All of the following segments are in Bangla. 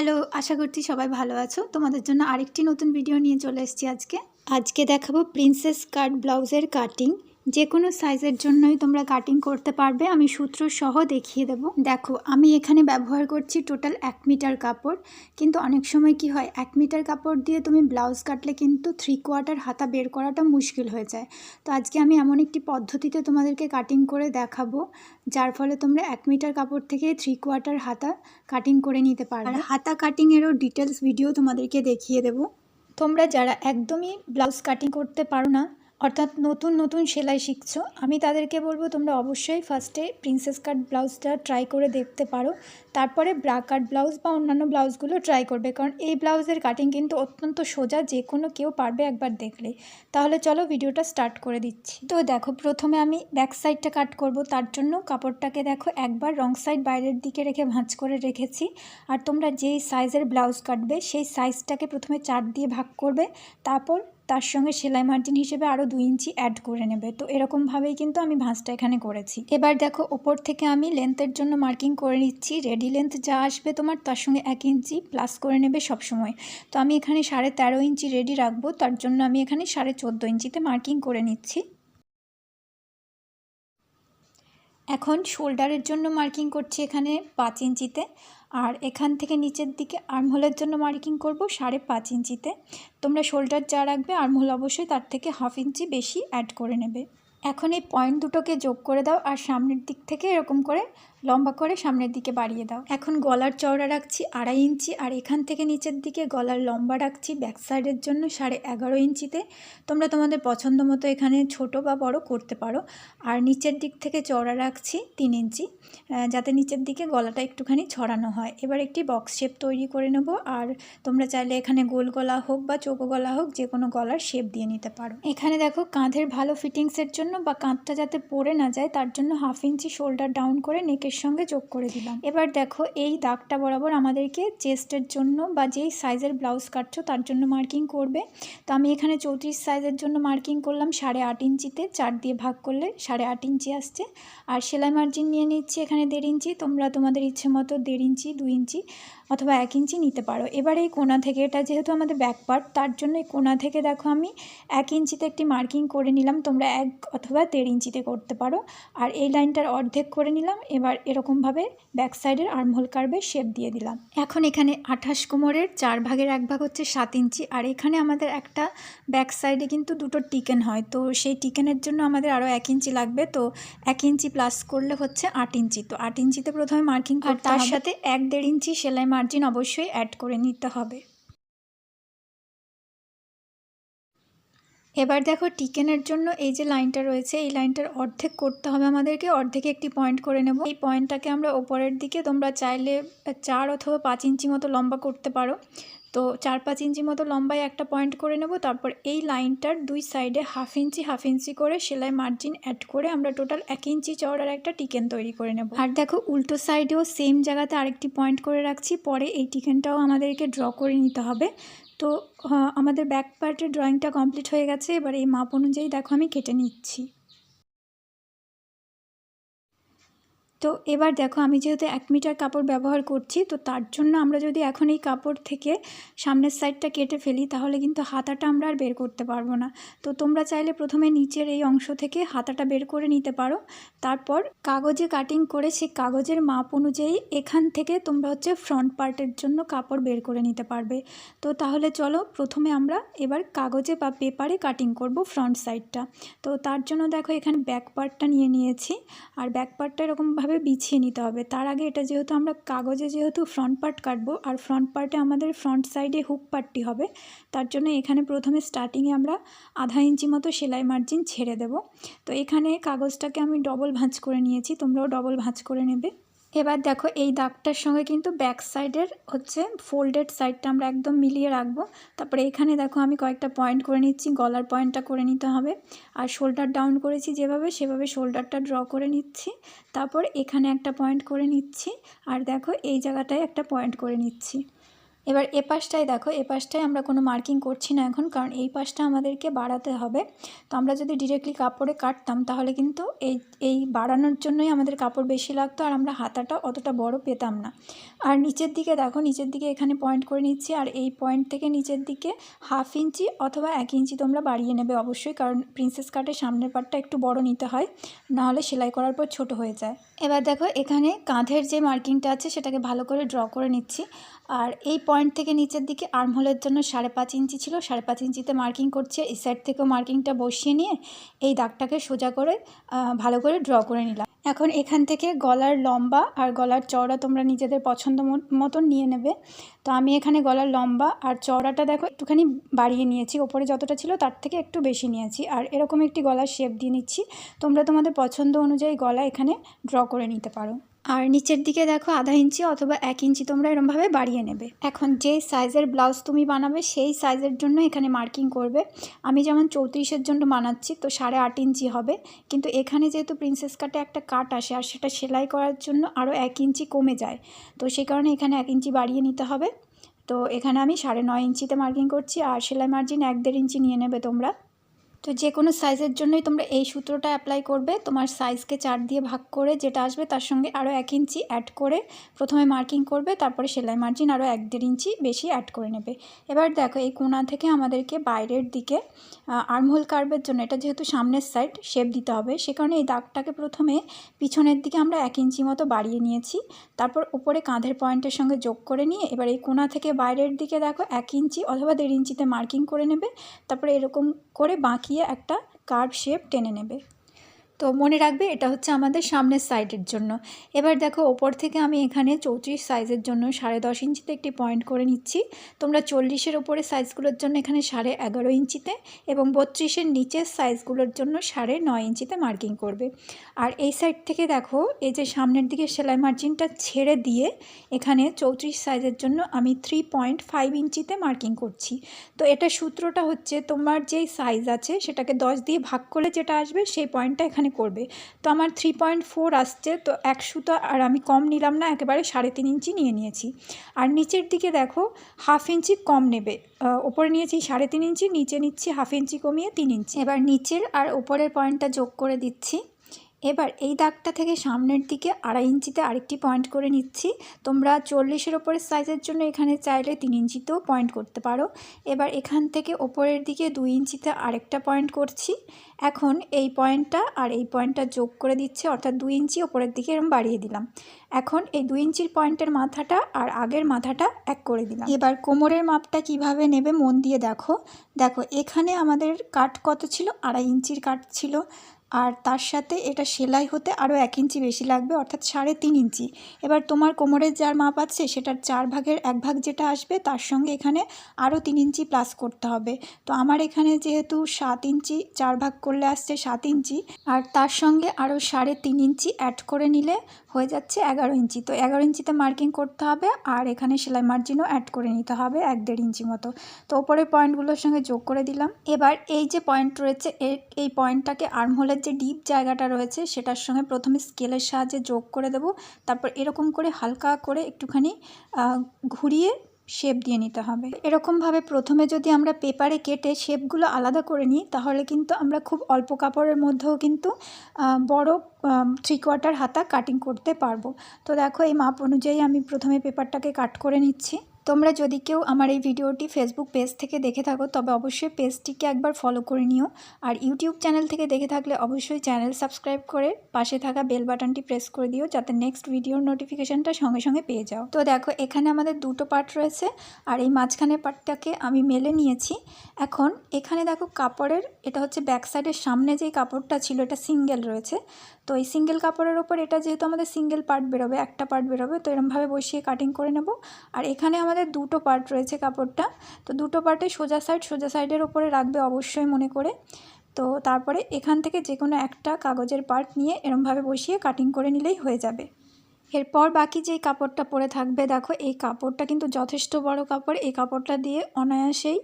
হ্যালো, আশা করছি সবাই ভালো আছো। তোমাদের জন্য আরেকটি নতুন ভিডিও নিয়ে চলে এসেছি আজকে। আজকে দেখাবো প্রিন্সেস কাট ব্লাউজের কাটিং যে কোনো সাইজের জন্যই তোমরা কাটিং করতে পারবে। আমি সূত্র সহ দেখিয়ে দেব। দেখো, আমি এখানে ব্যবহার করছি টোটাল এক মিটার কাপড়। কিন্তু অনেক সময় কি হয়, এক মিটার কাপড় দিয়ে তুমি ব্লাউজ কাটলে কিন্তু থ্রি কোয়ার্টার হাতা বের করাটা মুশকিল হয়ে যায়। তো আজকে আমি এমন একটি পদ্ধতিতে তোমাদেরকে কাটিং করে দেখাবো, যার ফলে তোমরা এক মিটার কাপড় থেকে থ্রি কোয়ার্টার হাতা কাটিং করে নিতে পারবে। আর হাতা কাটিংয়েরও ডিটেলস ভিডিও তোমাদেরকে দেখিয়ে দেবো। তোমরা যারা একদমই ব্লাউজ কাটিং করতে পারো না অর্থাৎ নতুন নতুন সেলাই শিখছো। আমি তাদেরকে বলব, তোমরা অবশ্যই ফার্স্টে প্রিন্সেস কাট ব্লাউজটা ট্রাই করে দেখতে পারো। তারপরে ব্রা কাট ব্লাউজ বা অন্যান্য ব্লাউজগুলো ট্রাই করবে, কারণ এই ব্লাউজের কাটিং কিন্তু অত্যন্ত সোজা যে কোনো কেউ পারবে একবার দেখলে। তাহলে চলো ভিডিওটা স্টার্ট করে দিচ্ছি। তো দেখো, প্রথমে আমি ব্যাক সাইডটা কাট করব। তার জন্য কাপড়টাকে দেখো, একবার রং সাইড বাইরের দিকে রেখে ভাঁজ করে রেখেছি। আর তোমরা যেই সাইজের ব্লাউজ কাটবে, সেই সাইজটাকে প্রথমে চার দিয়ে ভাগ করবে। তারপর তার সঙ্গে সেলাই মার্জিন হিসেবে আরও দুই ইঞ্চি অ্যাড করে নেবে। তো এরকমভাবেই কিন্তু আমি ভাঁজটা এখানে করেছি। এবার দেখো, ওপর থেকে আমি লেন্থের জন্য মার্কিং করে নিচ্ছি। রেডি লেন্থ যা আসবে তোমার তার সঙ্গে এক ইঞ্চি প্লাস করে নেবে সব সময় তো আমি এখানে সাড়ে তেরো ইঞ্চি রেডি রাখব। তার জন্য আমি এখানে সাড়ে চোদ্দ ইঞ্চিতে মার্কিং করে নিচ্ছি। এখন শোল্ডারের জন্য মার্কিং করছি এখানে পাঁচ ইঞ্চিতে। আর এখান থেকে নিচের দিকে আর্মহোলের জন্য মার্কিং করব সাড়ে পাঁচ ইঞ্চিতে। তোমরা শোল্ডার যা রাখবে, আর্মহোল অবশ্যই তার থেকে হাফ ইঞ্চি বেশি অ্যাড করে নেবে। এখন এই পয়েন্ট দুটোকে যোগ করে দাও আর সামনের দিক থেকে এরকম করে লম্বা করে সামনের দিকে বাড়িয়ে দাও। এখন গলার চওড়া রাখছি আড়াই ইঞ্চি আর এখান থেকে নিচের দিকে গলার লম্বা রাখছি ব্যাক সাইডের জন্য সাড়ে এগারো ইঞ্চিতে। তোমরা তোমাদের পছন্দ মতো এখানে ছোট বা বড় করতে পারো। আর নিচের দিক থেকে চওড়া রাখছি তিন ইঞ্চি যাতে নিচের দিকে গলাটা একটুখানি ছড়ানো হয়। এবার একটি বক্স শেপ তৈরি করে নেব আর তোমরা চাইলে এখানে গোল গলা হোক বা চৌকো গলা হোক, যে কোনো গলার শেপ দিয়ে নিতে পারো। এখানে দেখো কাঁধের ভালো ফিটিংসের জন্য বা কাঁধটা যাতে পরে না যায়, তার জন্য হাফ ইঞ্চি শোল্ডার ডাউন করে নেকের সঙ্গে যোগ করে দিলাম। এবার দেখো, এই দাগটা বরাবর আমাদেরকে চেস্টের জন্য বা যেই সাইজের ব্লাউজ কাটছো তার জন্য মার্কিং করবে। তো আমি এখানে চৌত্রিশ সাইজের জন্য মার্কিং করলাম, সাড়ে আট ইঞ্চিতে। চার দিয়ে ভাগ করলে সাড়ে আট ইঞ্চি আসছে। আর সেলাই মার্জিন নিয়ে নিচ্ছি এখানে দেড় ইঞ্চি। তোমরা তোমাদের ইচ্ছে মতো দেড় ইঞ্চি, দুই ইঞ্চি অথবা এক ইঞ্চি নিতে পারো। এবার এই কোনা থেকে, এটা যেহেতু আমাদের ব্যাক পার্ট তার জন্য এই কোনা থেকে দেখো আমি এক ইঞ্চিতে একটি মার্কিং করে নিলাম। তোমরা এক অথবা দেড় ইঞ্চিতে করতে পারো। আর এই লাইনটার অর্ধেক করে নিলাম। এবার এরকমভাবে ব্যাক সাইডের আর্মহোল কার্ভে শেপ দিয়ে দিলাম। এখন এখানে আঠাশ কোমরের চার ভাগের এক ভাগ হচ্ছে সাত ইঞ্চি আর এখানে আমাদের একটা ব্যাক সাইডে কিন্তু দুটো টিকেন হয়। তো সেই টিকেনের জন্য আমাদের আরও এক ইঞ্চি লাগবে। তো এক ইঞ্চি প্লাস করলে হচ্ছে আট ইঞ্চি। তো আট ইঞ্চিতে প্রথমে মার্কিং আর তার সাথে এক দেড় ইঞ্চি সেলাই মার্জিন অবশ্যই অ্যাড করে নিতে হবে। এবার দেখো টিকেনের জন্য এই যে লাইনটা রয়েছে, এই লাইনটার অর্ধেক করতে হবে আমাদেরকে। অর্ধেকে একটি পয়েন্ট করে নেব। এই পয়েন্টটাকে আমরা ওপরের দিকে তোমরা চাইলে চার অথবা পাঁচ ইঞ্চি মতো লম্বা করতে পারো। তো চার পাঁচ ইঞ্চি মতো লম্বায় একটা পয়েন্ট করে নেব। তারপর এই লাইনটার দুই সাইডে হাফ ইঞ্চি হাফ ইঞ্চি করে সেলাই মার্জিন অ্যাড করে আমরা টোটাল এক ইঞ্চি চওড়ার একটা টিকেন তৈরি করে নেব। আর দেখো উল্টো সাইডেও সেম জায়গাতে আরেকটি পয়েন্ট করে রাখছি। পরে এই টিকেনটাও আমাদেরকে ড্র করে নিতে হবে। তো আমাদের ব্যাক পার্টের ড্রয়িংটা কমপ্লিট হয়ে গেছে। এবার এই মাপ অনুযায়ী দেখো আমি কেটে নিচ্ছি। তো এবার দেখো আমি যেহেতু এক মিটার কাপড় ব্যবহার করছি, তো তার জন্য আমরা যদি এখন এই কাপড় থেকে সামনের সাইডটা কেটে ফেলি, তাহলে কিন্তু হাতাটা আমরা আর বের করতে পারব না। তো তোমরা চাইলে প্রথমে নিচের এই অংশ থেকে হাতাটা বের করে নিতে পারো। তারপর কাগজে কাটিং করে সেই কাগজের মাপ অনুযায়ী এখান থেকে তোমরা হচ্ছে ফ্রন্ট পার্টের জন্য কাপড় বের করে নিতে পারবে। তো তাহলে চলো প্রথমে আমরা এবার কাগজে বা পেপারে কাটিং করব ফ্রন্ট সাইডটা তো তার জন্য দেখো এখানে ব্যাক পার্টটা নিয়ে নিয়েছি। আর ব্যাক পার্টটা এরকমভাবে ভাবে বিছিয়ে নিতে হবে। তার আগে এটা যেহেতু আমরা কাগজে যেহেতু ফ্রন্ট পার্ট কাটবো, আর ফ্রন্ট পার্টে আমাদের ফ্রন্ট সাইডে হুক পার্টটি হবে, তার জন্য এখানে প্রথমে স্টার্টিংয়ে আমরা আধা ইঞ্চি মতো সেলাই মার্জিন ছেড়ে দেব। তো এখানে কাগজটাকে আমি ডবল ভাঁজ করে নিয়েছি, তোমরাও ডবল ভাঁজ করে নেবে। এবার দেখো এই দাগটার সঙ্গে কিন্তু ব্যাক সাইডের হচ্ছে ফোল্ডেড সাইডটা আমরা একদম মিলিয়ে রাখব। তারপরে এখানে দেখো আমি কয়েকটা পয়েন্ট করে নিচ্ছি, গলার পয়েন্টটা করে নিতে হবে। আর শোল্ডার ডাউন করেছি যেভাবে, সেভাবে শোল্ডারটা ড্র করে নিচ্ছি। তারপর এখানে একটা পয়েন্ট করে নিচ্ছি। আর দেখো এই জায়গাটায় একটা পয়েন্ট করে নিচ্ছি। এবার এ পাশটায় দেখো, এ পাশটায় আমরা কোনো মার্কিং করছি না এখন, কারণ এই পাশটা আমাদেরকে বাড়াতে হবে। তো আমরা যদি ডিরেক্টলি কাপড়ে কাটতাম, তাহলে কিন্তু এই এই বাড়ানোর জন্যই আমাদের কাপড় বেশি লাগতো আর আমরা হাতাটা অতটা বড় পেতাম না। আর নিচের দিকে দেখো, নিচের দিকে এখানে পয়েন্ট করে নিচ্ছি, আর এই পয়েন্ট থেকে নিচের দিকে হাফ ইঞ্চি অথবা এক ইঞ্চি তোমরা বাড়িয়ে নেবে অবশ্যই, কারণ প্রিন্সেস কাটের সামনের পার্টটা একটু বড় নিতে হয়, নাহলে সেলাই করার পর ছোট হয়ে যায়। এবার দেখো এখানে কাঁধের যে মার্কিংটা আছে সেটাকে ভালো করে ড্র করে নিচ্ছি। আর এই পয়েন্ট থেকে নিচের দিকে আর্মহোলের জন্য সাড়ে পাঁচ ইঞ্চি ছিল। সাড়ে পাঁচ ইঞ্চিতে মার্কিং করছে। এই সাইড থেকেও মার্কিংটা বসিয়ে নিয়ে এই দাগটাকে সোজা করে ভালো করে ড্র করে নিলাম। এখন এখান থেকে গলার লম্বা আর গলার চওড়া তোমরা নিজেদের পছন্দ মত- মতন নিয়ে নেবে। তো আমি এখানে গলার লম্বা আর চওড়াটা দেখো একটুখানি বাড়িয়ে নিয়েছি। ওপরে যতটা ছিল তার থেকে একটু বেশি নিয়েছি। আর এরকম একটি গলার শেপ দিয়ে নিচ্ছি। তোমরা তোমাদের পছন্দ অনুযায়ী গলা এখানে ড্র করে নিতে পারো। আর নিচের দিকে দেখো আধা ইঞ্চি অথবা এক ইঞ্চি তোমরা এরমভাবে বাড়িয়ে নেবে। এখন যে সাইজের ব্লাউজ তুমি বানাবে, সেই সাইজের জন্য এখানে মার্কিং করবে। আমি যেমন চৌত্রিশের জন্য বানাচ্ছি, তো সাড়ে আট ইঞ্চি হবে। কিন্তু এখানে যেহেতু প্রিন্সেস কাটে একটা কাট আসে, আর সেটা সেলাই করার জন্য আরও এক ইঞ্চি কমে যায়। তো সেই কারণে এখানে এক ইঞ্চি বাড়িয়ে নিতে হবে। তো এখানে আমি সাড়ে নয় ইঞ্চিতে মার্কিং করছি, আর সেলাই মার্জিন এক দেড় ইঞ্চি নিয়ে নেবে তোমরা। তো যে কোনো সাইজের জন্যই তোমরা এই সূত্রটা অ্যাপ্লাই করবে। তোমার সাইজকে চার দিয়ে ভাগ করে যেটা আসবে তার সঙ্গে আরও এক ইঞ্চি অ্যাড করে প্রথমে মার্কিং করবে, তারপরে সেলাই মার্জিন আরও এক দেড় ইঞ্চি বেশি অ্যাড করে নেবে। এবার দেখো এই কোণা থেকে আমাদেরকে বাইরের দিকে আর্মহোল কার্ভের জন্য, এটা যেহেতু সামনের সাইড শেপ দিতে হবে, সে কারণে এই দাগটাকে প্রথমে পিছনের দিকে আমরা এক ইঞ্চি মতো বাড়িয়ে নিয়েছি। তারপর উপরে কাঁধের পয়েন্টের সঙ্গে যোগ করে নিয়ে এবার এই কোণা থেকে বাইরের দিকে দেখো এক ইঞ্চি অথবা দেড় ইঞ্চিতে মার্কিং করে নেবে। তারপরে এরকম করে বাঁকিয়ে একটা কার্ভ শেপ টেনে নেবে। তো মনে রাখবে এটা হচ্ছে আমাদের সামনের সাইডের জন্য। এবার দেখো ওপর থেকে আমি এখানে চৌত্রিশ সাইজের জন্য সাড়ে দশ ইঞ্চিতে একটি পয়েন্ট করে নিচ্ছি। তোমরা চল্লিশের ওপরে সাইজগুলোর জন্য এখানে সাড়ে এগারো ইঞ্চিতে এবং বত্রিশের নিচের সাইজগুলোর জন্য সাড়ে নয় ইঞ্চিতে মার্কিং করবে। আর এই সাইড থেকে দেখো, এই যে সামনের দিকে সেলাই মার্জিনটা ছেড়ে দিয়ে এখানে চৌত্রিশ সাইজের জন্য আমি থ্রি পয়েন্ট ফাইভ ইঞ্চিতে মার্কিং করছি। তো এটা সূত্রটা হচ্ছে তোমার যেই সাইজ আছে সেটাকে দশ দিয়ে ভাগ করলে যেটা আসবে সেই পয়েন্টটা এখানে করবে। তো আমার থ্রি পয়েন্ট ফোর আসছে, তো এক সুতো আর আমি কম নিলাম না, একেবারে সাড়ে তিন ইঞ্চি নিয়ে নিয়েছি। আর নিচের দিকে দেখো হাফ ইঞ্চি কম নেবে। ওপরে নিয়েছি সাড়ে তিন ইঞ্চি, নিচে নিচ্ছি হাফ ইঞ্চি কমিয়ে তিন ইঞ্চি। এবার নিচের আর ওপরের পয়েন্টটা যোগ করে দিচ্ছি। এবার এই দাগটা থেকে সামনের দিকে আড়াই ইঞ্চিতে আরেকটি পয়েন্ট করে নিচ্ছি। তোমরা চল্লিশের ওপরের সাইজের জন্য এখানে চাইলে তিন ইঞ্চিতেও পয়েন্ট করতে পারো। এবার এখান থেকে ওপরের দিকে দুই ইঞ্চিতে আরেকটা পয়েন্ট করছি। এখন এই পয়েন্টটা আর এই পয়েন্টটা যোগ করে দিচ্ছে, অর্থাৎ দুই ইঞ্চি ওপরের দিকে এরকম বাড়িয়ে দিলাম। এখন এই দুই ইঞ্চির পয়েন্টের মাথাটা আর আগের মাথাটা এক করে দিলাম। এবার কোমরের মাপটা কীভাবে নেবে মন দিয়ে দেখো। দেখো, এখানে আমাদের কাট কত ছিল? আড়াই ইঞ্চির কাট ছিল। আর তার সাথে এটা সেলাই হতে আরও এক ইঞ্চি বেশি লাগবে, অর্থাৎ সাড়ে তিন ইঞ্চি। এবার তোমার কোমরের যার মাপ আছে, সেটার চার ভাগের এক ভাগ যেটা আসবে, তার সঙ্গে এখানে আরও তিন ইঞ্চি প্লাস করতে হবে। তো আমার এখানে যেহেতু সাত ইঞ্চি, চার ভাগ করলে আসছে সাত ইঞ্চি। আর তার সঙ্গে আরও সাড়ে তিন ইঞ্চি অ্যাড করে নিলে হয়ে যাচ্ছে এগারো ইঞ্চি। তো এগারো ইঞ্চিতে মার্কিং করতে হবে আর এখানে সেলাই মার্জিনও অ্যাড করে নিতে হবে এক দেড় ইঞ্চি মতো। তো ওপরের পয়েন্টগুলোর সঙ্গে যোগ করে দিলাম। এবার এই যে পয়েন্ট রয়েছে এই পয়েন্টটাকে আর্মহোলের যে ডিপ জায়গাটা রয়েছে, সেটার সঙ্গে প্রথমে স্কেলের সাহায্যে যোগ করে দেব। তারপর এরকম করে হালকা করে একটুখানি ঘুরিয়ে শেপ দিয়ে নিতে হবে। এরকমভাবে প্রথমে যদি আমরা পেপারে কেটে শেপগুলো আলাদা করে নিই, তাহলে কিন্তু আমরা খুব অল্প কাপড়ের মধ্যেও কিন্তু বড় থ্রি কোয়ার্টার হাতা কাটিং করতে পারব। তো দেখো এই মাপ অনুযায়ী আমি প্রথমে পেপারটাকে কাট করে নিচ্ছি। তোমরা যদি কেউ আমার এই ভিডিওটি ফেসবুক পেজ থেকে দেখে থাকো, তবে অবশ্যই পেজটিকে একবার ফলো করে নিও। আর ইউটিউব চ্যানেল থেকে দেখে থাকলে অবশ্যই চ্যানেল সাবস্ক্রাইব করে পাশে থাকা বেল বাটনটি প্রেস করে দিও, যাতে নেক্সট ভিডিওর নোটিফিকেশানটা সঙ্গে সঙ্গে পেয়ে যাও। তো দেখো, এখানে আমাদের দুটো পার্ট রয়েছে, আর এই মাঝখানের পার্টটাকে আমি মেলে নিয়েছি। এখন এখানে দেখো কাপড়ের, এটা হচ্ছে ব্যাক সাইডের সামনে যেই কাপড়টা ছিল, এটা সিঙ্গেল রয়েছে। তো এই সিঙ্গেল কাপড়ের ওপর এটা যেহেতু আমাদের সিঙ্গেল পার্ট বেরোবে, একটা পার্ট বেরোবে, তো এরমভাবে বসিয়ে কাটিং করে নেব। আর এখানে আমাদের দুটো পার্ট রয়েছে কাপড়টা। তো দুটো পার্টে সোজা সাইড সোজা সাইডের ওপরে রাখবে অবশ্যই মনে করে। তো তারপরে এখান থেকে যে কোনো একটা কাগজের পার্ট নিয়ে এরমভাবে বসিয়ে কাটিং করে নিলেই হয়ে যাবে। এরপর বাকি যেই কাপড়টা পরে থাকবে, দেখো এই কাপড়টা কিন্তু যথেষ্ট বড় কাপড়। এই কাপড়টা দিয়ে অনায়াসেই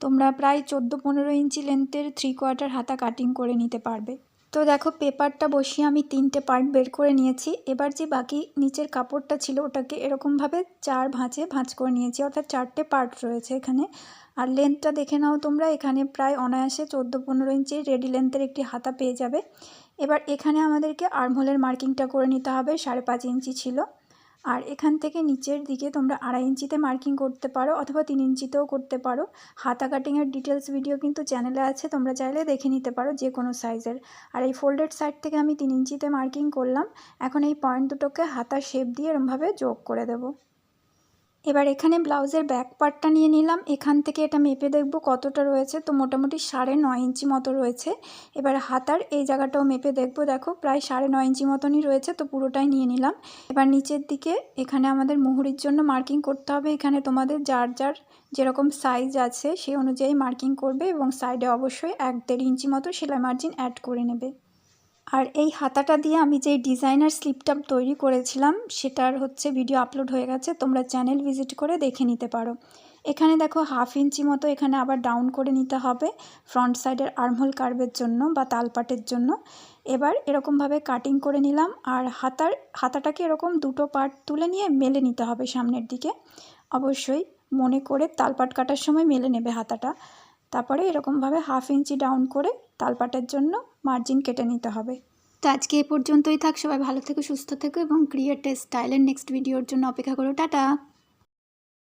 তোমরা প্রায় চোদ্দ পনেরো ইঞ্চি লেন্থের থ্রি কোয়ার্টার হাতা কাটিং করে নিতে পারবে। তো দেখো, পেপারটা বসিয়ে আমি তিনটে পার্ট বের করে নিয়েছি। এবার যে বাকি নিচের কাপড়টা ছিল, ওটাকে এরকমভাবে চার ভাঁজে ভাঁজ করে নিয়েছি। অর্থাৎ চারটে পার্ট রয়েছে এখানে। আর লেন্থটা দেখে নাও তোমরা, এখানে প্রায় অনায়াসে চোদ্দ পনেরো ইঞ্চি রেডি লেন্থের একটি হাতা পেয়ে যাবে। এবার এখানে আমাদেরকে আর্মহোলের মার্কিংটা করে নিতে হবে, সাড়ে পাঁচ ইঞ্চি ছিল। আর এখান থেকে নিচের দিকে তোমরা আড়াই ইঞ্চিতে মার্কিং করতে পারো অথবা তিন ইঞ্চিতেও করতে পারো। হাতা কাটিংয়ের ডিটেলস ভিডিও কিন্তু চ্যানেলে আছে, তোমরা চাইলে দেখে নিতে পারো যে কোনো সাইজের আর এই ফোল্ডেড সাইড থেকে আমি তিন ইঞ্চিতে মার্কিং করলাম। এখন এই পয়েন্ট দুটোকে হাতা শেপ দিয়ে এরমভাবে যোগ করে দেবো। এবার এখানে ব্লাউজের ব্যাক পার্টটা নিয়ে নিলাম। এখান থেকে এটা মেপে দেখব কতটা রয়েছে। তো মোটামুটি সাড়ে নয় ইঞ্চি মতো রয়েছে। এবার হাতার এই জায়গাটাও মেপে দেখব। দেখো, প্রায় সাড়ে নয় ইঞ্চি মতনই রয়েছে। তো পুরোটাই নিয়ে নিলাম। এবার নিচের দিকে এখানে আমাদের মুহুরির জন্য মার্কিং করতে হবে। এখানে তোমাদের যার যার যেরকম সাইজ আছে সেই অনুযায়ী মার্কিং করবে এবং সাইডে অবশ্যই এক দেড় ইঞ্চি মতো সেলাই মার্জিন অ্যাড করে নেবে। আর এই হাতাটা দিয়ে আমি যেই ডিজাইনার স্লিপটা তৈরি করেছিলাম, সেটার হচ্ছে ভিডিও আপলোড হয়ে গেছে, তোমরা চ্যানেল ভিজিট করে দেখে নিতে পারো। এখানে দেখো হাফ ইঞ্চি মতো এখানে আবার ডাউন করে নিতে হবে ফ্রন্ট সাইডের আর্মহোল কার্ভের জন্য বা তালপাটের জন্য। এবার এরকমভাবে কাটিং করে নিলাম, আর হাতার, হাতাটাকে এরকম দুটো পার্ট তুলে নিয়ে মেলে নিতে হবে সামনের দিকে। অবশ্যই মনে করে তালপাট কাটার সময় মেলে নেবে হাতাটা। তারপরে এরকমভাবে হাফ ইঞ্চি ডাউন করে তালপাটের জন্য মার্জিন কেটে নিতে হবে। তো আজকে এ পর্যন্তই থাক, সবাই ভালো থেকো, সুস্থ থেকো এবং ক্রিয়েটেস্ট স্টাইলের নেক্সট ভিডিওর জন্য অপেক্ষা করো। টাটা!